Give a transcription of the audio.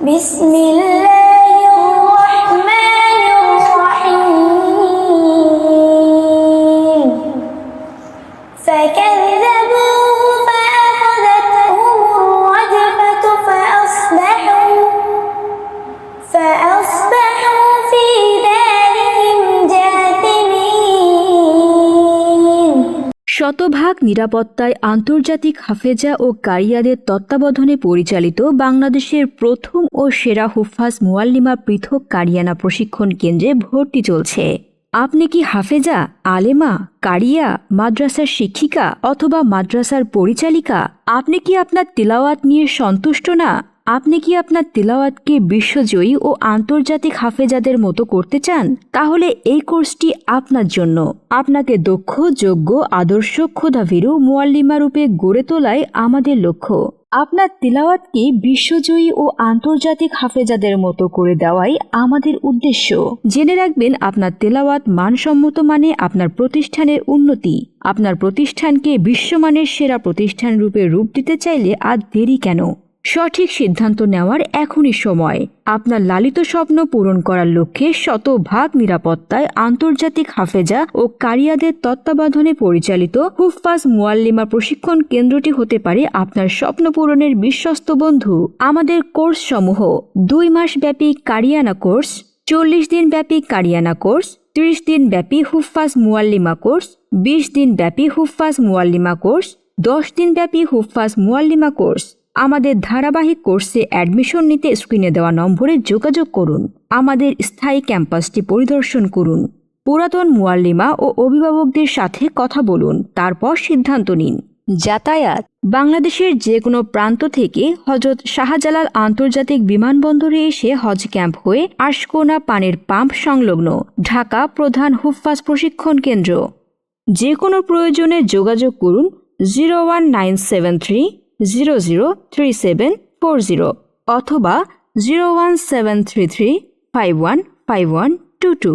بسم الله. শতভাগ নিরাপত্তায় আন্তর্জাতিক হাফেজা ও কারিয়াদের তত্ত্বাবধানে পরিচালিত বাংলাদেশের প্রথম ও সেরা হুফাজ মুয়াল্লিমা পৃথক কারিয়ানা প্রশিক্ষণ কেন্দ্রে ভর্তি চলছে। আপনি কি হাফেজা, আলেমা, কারিয়া, মাদ্রাসার শিক্ষিকা অথবা মাদ্রাসার পরিচালিকা? আপনি কি আপনার তিলাওয়াত নিয়ে সন্তুষ্ট না? আপনি কি আপনার তিলাওয়াতকে বিশ্বজয়ী ও আন্তর্জাতিক হাফেজাদের মতো করতে চান? তাহলে এই কোর্সটি আপনার জন্য। আপনাকে দক্ষ, যোগ্য, আদর্শ, ক্ষোধাভীরু, মুয়াল্লিমা রূপে গড়ে তোলাই আমাদের লক্ষ্য। আপনার তিলাওয়াতকে বিশ্বজয়ী ও আন্তর্জাতিক হাফেজাদের মতো করে দেওয়াই আমাদের উদ্দেশ্য। জেনে রাখবেন, আপনার তেলাওয়াত মানসম্মত মানে আপনার প্রতিষ্ঠানের উন্নতি। আপনার প্রতিষ্ঠানকে বিশ্বমানের সেরা প্রতিষ্ঠান রূপে রূপ দিতে চাইলে আর দেরি কেন? সঠিক সিদ্ধান্ত নেওয়ার এখনই সময়। আপনার লালিত স্বপ্ন পূরণ করার লক্ষ্যে শতভাগ নিরাপত্তায় আন্তর্জাতিক হাফেজা ও কারিয়াদের তত্ত্বাবধানে পরিচালিত হুফাজ মুয়াল্লিমা প্রশিক্ষণ কেন্দ্রটি হতে পারে আপনার স্বপ্ন পূরণের বিশ্বস্ত বন্ধু। আমাদের কোর্স সমূহ দুই মাস ব্যাপী কারিয়ানা কোর্স, চল্লিশ দিন ব্যাপী কারিয়ানা কোর্স, ত্রিশ দিন ব্যাপী হুফাজ মুয়াল্লিমা কোর্স, বিশ দিন ব্যাপী হুফাজ মুয়াল্লিমা কোর্স, দশ দিন ব্যাপী হুফাজ মুয়াল্লিমা কোর্স। আমাদের ধারাবাহিক কোর্সে অ্যাডমিশন নিতে স্ক্রিনে দেওয়া নম্বরে যোগাযোগ করুন। আমাদের স্থায়ী ক্যাম্পাসটি পরিদর্শন করুন। পুরাতন মুয়াল্লিমা ও অভিভাবকদের সাথে কথা বলুন, তারপর সিদ্ধান্ত নিন। যাতায়াত। বাংলাদেশের যে কোনো প্রান্ত থেকে হজরত শাহজালাল আন্তর্জাতিক বিমানবন্দরে এসে হজ ক্যাম্প হয়ে আশকোনা পানির পাম্প সংলগ্ন ঢাকা প্রধান হুফাজ প্রশিক্ষণ কেন্দ্র। যে কোনো প্রয়োজনে যোগাযোগ করুন, zero one nine seven three zero zero three seven four zero অথবা zero one seven three three five one five one two two